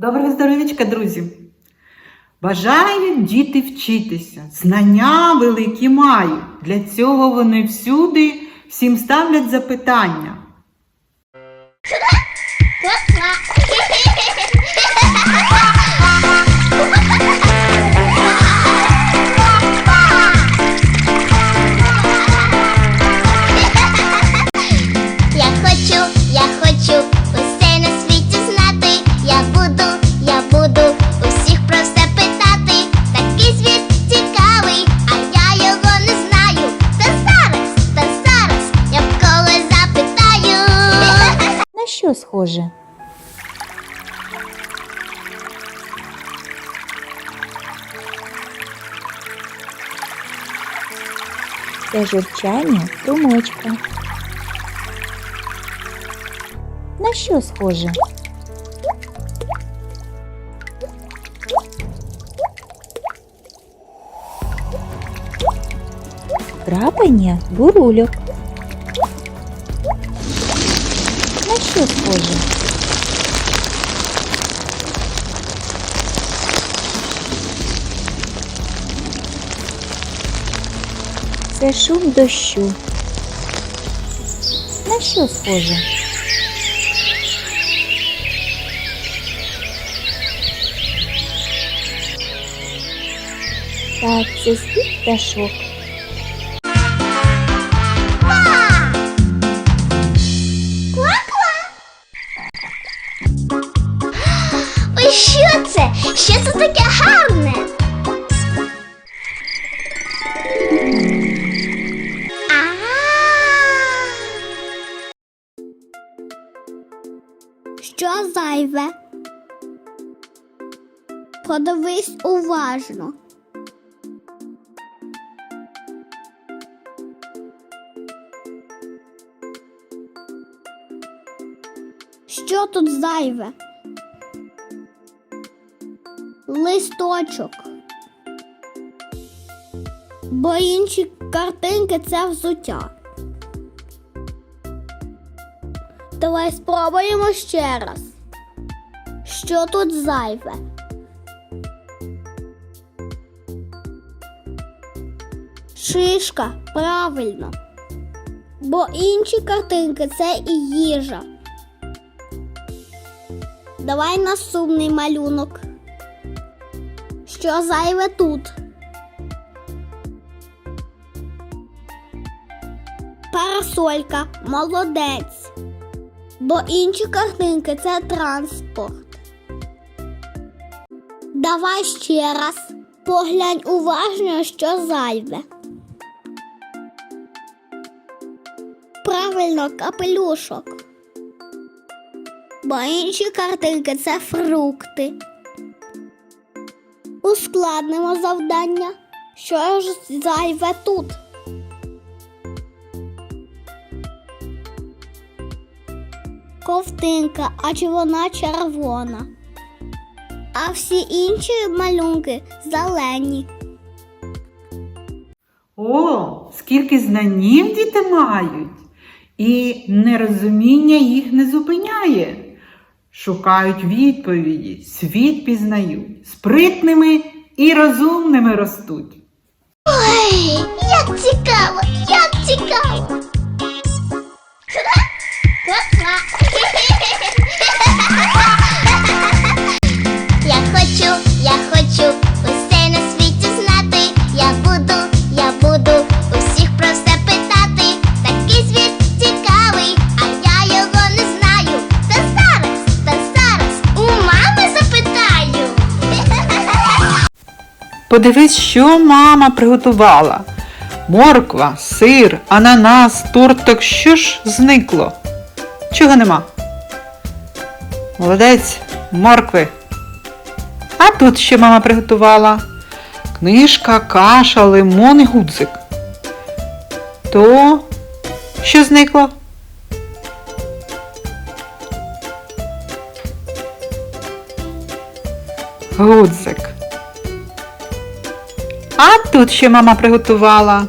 Доброго здоров'ячка, друзі! Бажають діти вчитися, знання великі мають. Для цього вони всюди всім ставлять запитання. Схоже? Це журчання струмочка. На що схоже? Крапання бурульок. Що схоже? Це шум дощу. На що схоже? Так, це спів пташок. Зайве? Подивись уважно. Що тут зайве? Листочок. Бо інші картинки це взуття. Давай спробуємо ще раз. Що тут зайве? Шишка, правильно. Бо інші картинки це і їжа. Давай наступний малюнок. Що зайве тут? Парасолька, молодець. Бо інші картинки це транспорт. Давай ще раз. Поглянь уважно, що зайве. Правильно, капелюшок. Бо інші картинки це фрукти. Ускладнимо завдання. Що ж зайве тут? Ковтинка, а чи вона червона? А всі інші малюнки зелені. О, скільки знанів діти мають! І нерозуміння їх не зупиняє. Шукають відповіді, світ пізнають, спритними і розумними ростуть. Ой, як цікаво, як цікаво. Подивись, що мама приготувала. Морква, сир, ананас, торт, так що ж зникло? Чого нема? Молодець, моркви. А тут ще мама приготувала книжка, каша, лимон і гудзик. То що зникло? Гудзик. А тут ще мама приготувала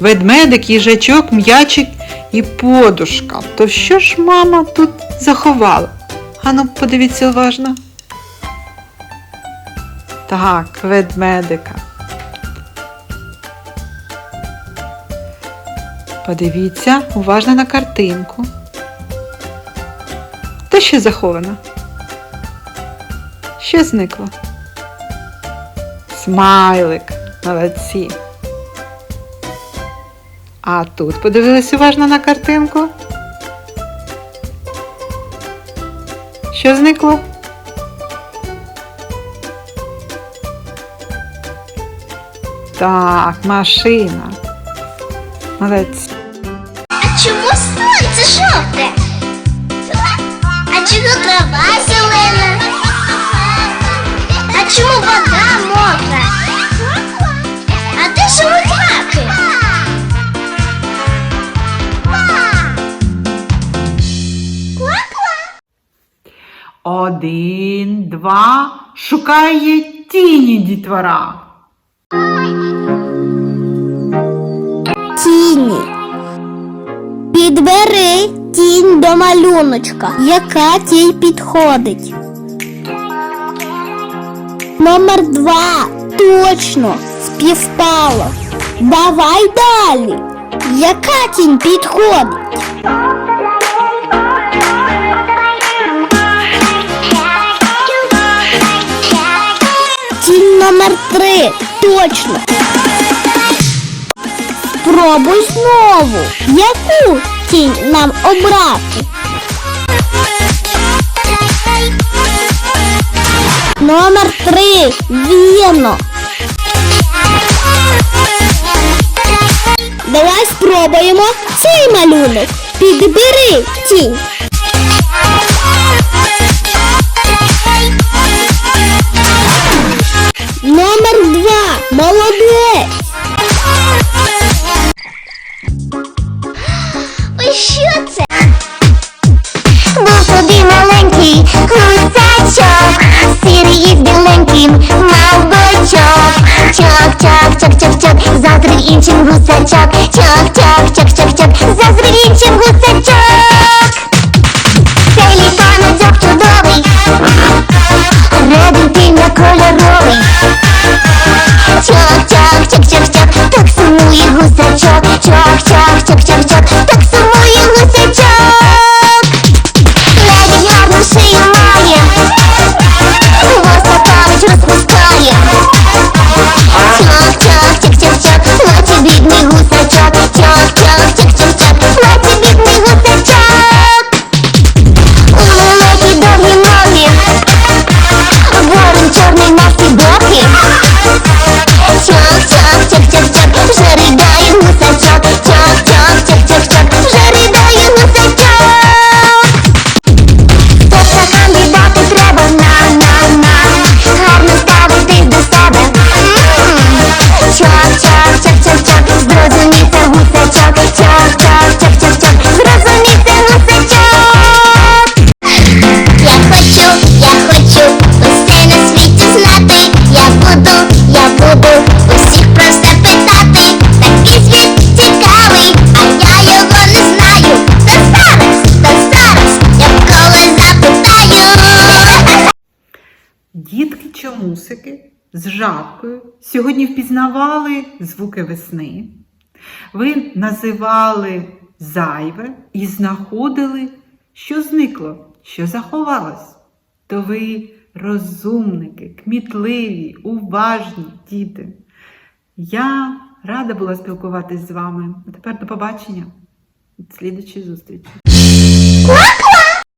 ведмедик, їжачок, м'ячик і подушка. То що ж мама тут заховала? Ану, подивіться уважно. Так, ведмедика. Подивіться уважно на картинку. Та що заховано? Що зникло? Смайлик. Молодці. А тут подивились уважно на картинку. Що зникло? Так, машина. Молодці. А чому сонце жовте? А чому трава зелена? А чому вода мокра? Один, два. Шукає тіні дітвора. Тіні. Підбери тінь до малюночка. Яка тінь підходить? Номер два. Точно співпало. Давай далі. Яка тінь підходить? Три. Точно. Спробуй знову. Яку тінь нам обрати? Номер три. Вірно. Давай спробуємо цей малюнок. Підбери тінь. Mustang Chuck, Chuck, Chuck, Chuck Дітки з жабкою сьогодні впізнавали звуки весни. Ви називали зайве і знаходили, що зникло, що заховалось. То ви розумники, кмітливі, уважні діти. Я рада була спілкуватись з вами. А тепер до побачення. До зустрічі.